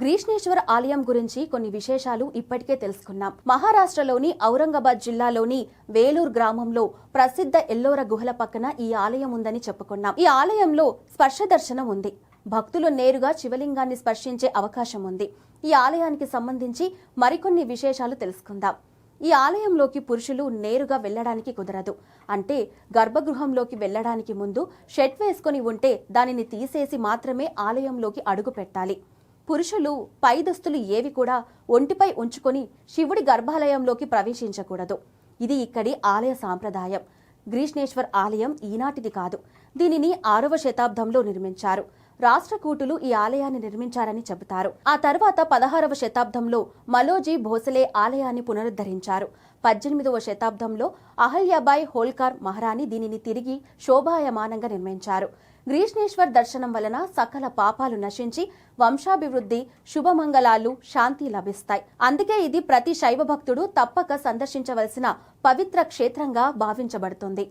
గ్రీష్ణేశ్వర ఆలయం గురించి కొన్ని విశేషాలు ఇప్పటికే తెలుసుకున్నాం. మహారాష్ట్రలోని ఔరంగాబాద్ జిల్లాలోని వేలూరు గ్రామంలో ప్రసిద్ధ ఎల్లోర గుహల పక్కన ఈ ఆలయం ఉందని చెప్పుకున్నాం. ఈ ఆలయంలో స్పర్శ దర్శనం ఉంది. భక్తులు నేరుగా శివలింగాన్ని స్పర్శించే అవకాశం ఉంది. ఈ ఆలయానికి సంబంధించి మరికొన్ని విశేషాలు తెలుసుకుందాం. ఈ ఆలయంలోకి పురుషులు నేరుగా వెళ్ళడానికి కుదరదు. అంటే గర్భగృహంలోకి వెళ్ళడానికి ముందు షెడ్ వేసుకొని ఉంటే దానిని తీసేసి మాత్రమే ఆలయంలోకి అడుగు పెట్టాలి. పురుషులు పై దుస్తులు ఏవి కూడా ఒంటిపై ఉంచుకొని శివుడి గర్భాలయంలోకి ప్రవేశించకూడదు. ఇది ఇక్కడి ఆలయ సాంప్రదాయం. గ్రీష్ణేశ్వర్ ఆలయం ఈనాటిది కాదు. దీనిని ఆరవ శతాబ్దంలో నిర్మించారు. రాష్ట్రకూటులు ఈ ఆలయాన్ని నిర్మించారని చెబుతారు. ఆ తర్వాత పదహారవ శతాబ్దంలో మలోజీ భోసలే ఆలయాన్ని పునరుద్ధరించారు. పద్దెనిమిదవ శతాబ్దంలో అహల్యాబాయ్ హోల్కార్ మహారాణి దీనిని తిరిగి శోభాయమానంగా నిర్మించారు. గ్రీష్ణేశ్వర్ దర్శనం వలన సకల పాపాలు నశించి వంశాభివృద్ధి శుభమంగళాలు శాంతి లభిస్తాయి. అందుకే ఇది ప్రతి శైవ భక్తుడు తప్పక సందర్శించవలసిన పవిత్ర క్షేత్రంగా భావించబడుతుంది.